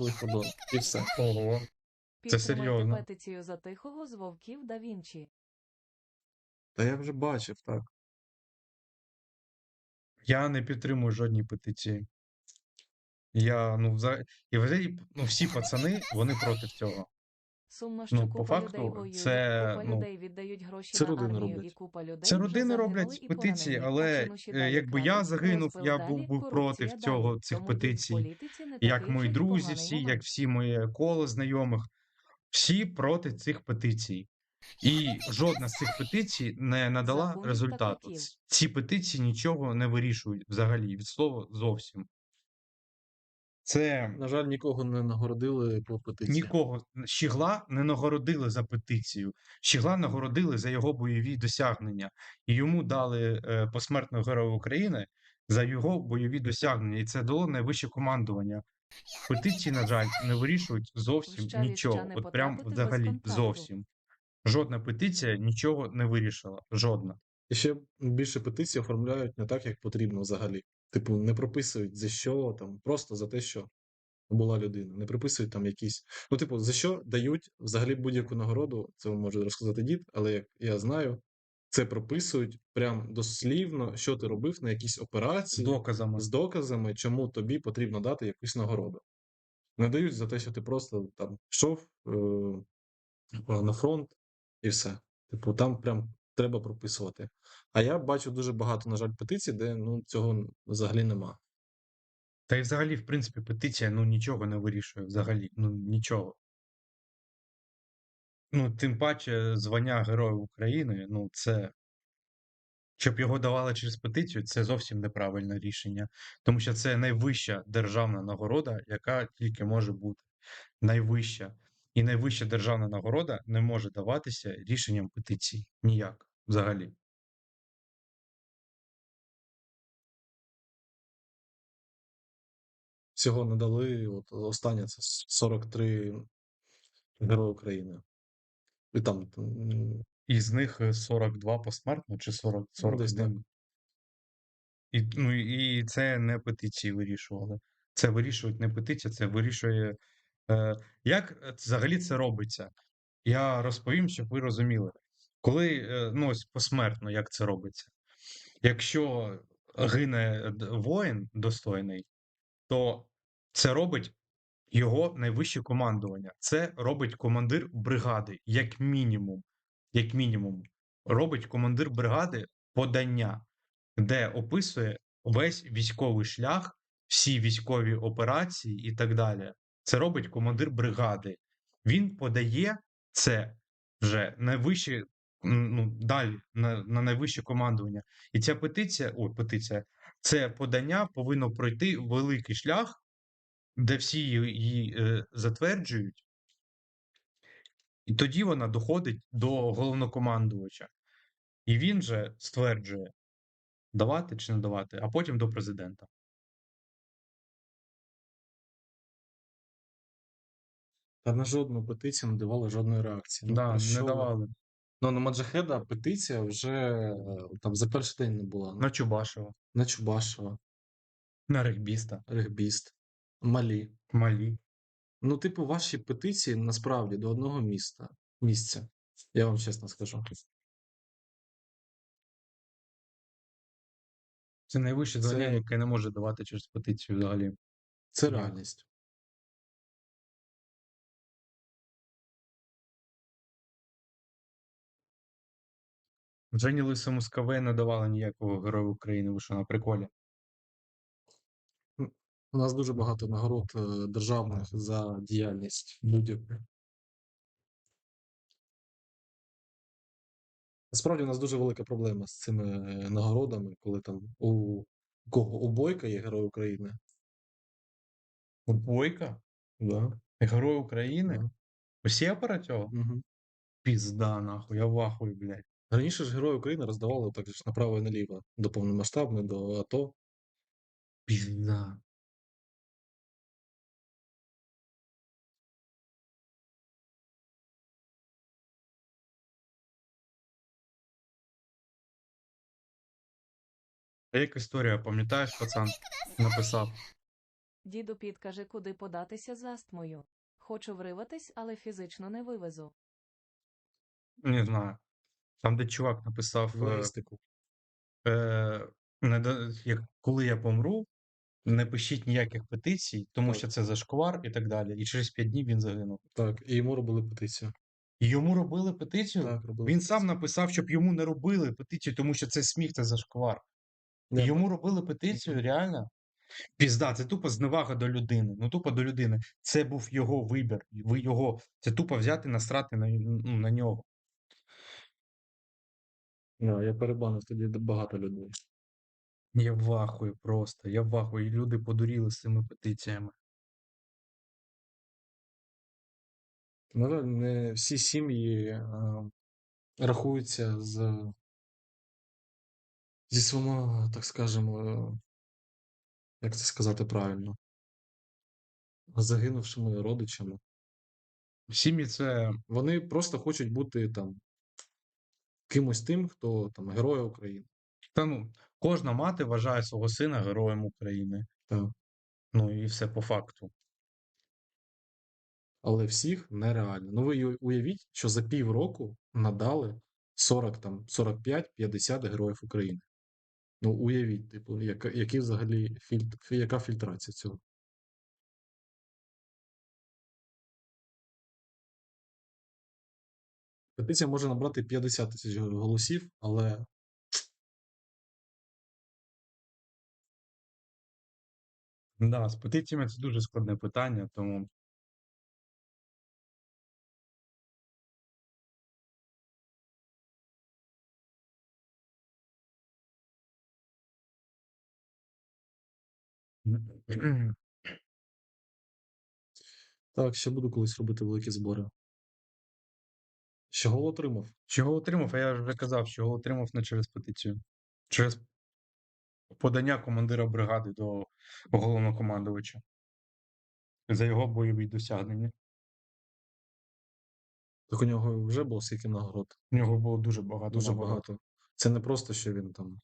лиходон. І все. Ого. Це серйозно. петицію за тихого з вовків да Вінчі. Та я вже бачив, так. Я не підтримую жодні петиції. Я, ну, взагалі, і взагалі, ну, всі пацани, вони проти цього. Сумно, що Ну, по факту, людей воює, це, купа ну, людей віддають гроші це на родини армію, роблять. і купа людей Це родини роблять петиції, але е, якби я загинув, я був би проти цього цих петицій. Як мої друзі, всі, як всі моє коло знайомих, всі проти цих петицій. І жодна з цих петицій не надала результату. Ці петиції нічого не вирішують взагалі, від слова зовсім. Це На жаль, нікого не нагородили по петиції. нікого Щігла не нагородили за петицію. Щігла нагородили за його бойові досягнення. І йому дали е, посмертного героя України за його бойові досягнення. І це дало найвище командування. Петиції, на жаль, не вирішують зовсім Прощаві нічого. От прям взагалі зовсім. Жодна петиція нічого не вирішила. Жодна. І ще більше петицій оформляють не так, як потрібно взагалі. Типу, не прописують за що там, просто за те, що була людина. Не прописують там якісь. Ну, типу, за що дають взагалі будь-яку нагороду, це може розказати дід, але як я знаю, це прописують прям дослівно, що ти робив на якісь З операції доказами. з доказами, чому тобі потрібно дати якусь нагороду. Не дають за те, що ти просто там йшов е, на фронт і все. Типу, там прям треба прописувати. А я бачу дуже багато, на жаль, петицій, де ну, цього взагалі нема. Та й взагалі, в принципі, петиція ну нічого не вирішує. Взагалі, ну нічого. Ну, тим паче, звання Героя України, ну, це. Щоб його давали через петицію, це зовсім неправильне рішення. Тому що це найвища державна нагорода, яка тільки може бути. Найвища. І найвища державна нагорода не може даватися рішенням петиції. Ніяк. Взагалі. Всього надали, от останнє це 43 Герої України. І там Із них е, 42 посмертно чи 40, Ну, 41. І, ну, і це не петиції вирішували. Це вирішують не петиція, це вирішує. Е, як е, взагалі це робиться? Я розповім, щоб ви розуміли. Коли е, ну, ось посмертно, як це робиться? Якщо гине воїн достойний, то це робить його найвище командування. Це робить командир бригади, як мінімум. Як мінімум, робить командир бригади подання, де описує весь військовий шлях, всі військові операції і так далі. Це робить командир бригади. Він подає це вже найвище, ну, далі на, на найвище командування. І ця петиція, ой, петиція, це подання повинно пройти великий шлях, де всі її е, затверджують, і тоді вона доходить до головнокомандувача. І він же стверджує, давати чи не давати, а потім до президента. Та на жодну петицію не давали жодної реакції. Ну, да, про не що ви? давали. Ну, на Маджахеда петиція вже е, там за перший день не була. На Чубашева, На Чубашева, на регбіста, Регбіст, Малі. Малі. Ну, типу, ваші петиції насправді до одного міста, місця. Я вам чесно скажу. Це найвище Це- яке не може давати через петицію взагалі. Це реальність. Жені Лисому з КВ не давали ніякого Героя України, ви що на приколі. У нас дуже багато нагород е, державних за діяльність будь-яку. Насправді у нас дуже велика проблема з цими е, нагородами, коли там у кого у Бойка є Герой України. Бойка? Да. Герой України? Да. Усі апаратього? Угу. Пізда, нахуй, я в ахуї, блядь. Раніше ж Герой України роздавали так ж направо і наліво, до повномасштабної, до АТО. Пізда. А як історія, пам'ятаєш, пацан написав? Діду підкажи, куди податися з астмою. Хочу вриватись, але фізично не вивезу. Не знаю. Там, де чувак написав, е, е, не як, коли я помру, не пишіть ніяких петицій, тому Так. що це зашквар і так далі. І через 5 днів він загинув. Так, і йому робили петицію. І йому робили петицію. Так, робили Він петицію. сам написав, щоб йому не робили петицію, тому що це сміх, це зашквар. І Не, йому робили петицію, реально. Пізда, це тупо зневага до людини. Ну, тупо до людини. Це був його вибір. Ви його, це тупо взяти насрати на, ну, на нього. Да, я перебанив тоді багато людей. Я в ахуї просто. Я в ахуї. Люди подуріли з цими петиціями. На жаль, не всі сім'ї е, рахуються з зі своїми, так скажемо, е, як це сказати правильно, загинувшими родичами. Сім'ї це Вони просто хочуть бути там кимось тим, хто там герой України. Та ну, кожна мати вважає свого сина героєм України. Так. Ну і все по факту. Але всіх нереально. Ну ви уявіть, що за півроку надали 40, там, 45-50 героїв України. Ну, уявіть, типу, яка, які взагалі фільтр, яка фільтрація цього? Петиція може набрати 50 тисяч голосів, але Да, з петиціями це дуже складне питання, тому так, ще буду колись робити великі збори. Чого отримав? чого отримав? А я вже казав, чого отримав не через петицію. Через подання командира бригади до головнокомандувача. За його бойові досягнення. Так у нього вже було скільки нагород? У нього було дуже багато. Дуже нагород. багато. Це не просто, що він там.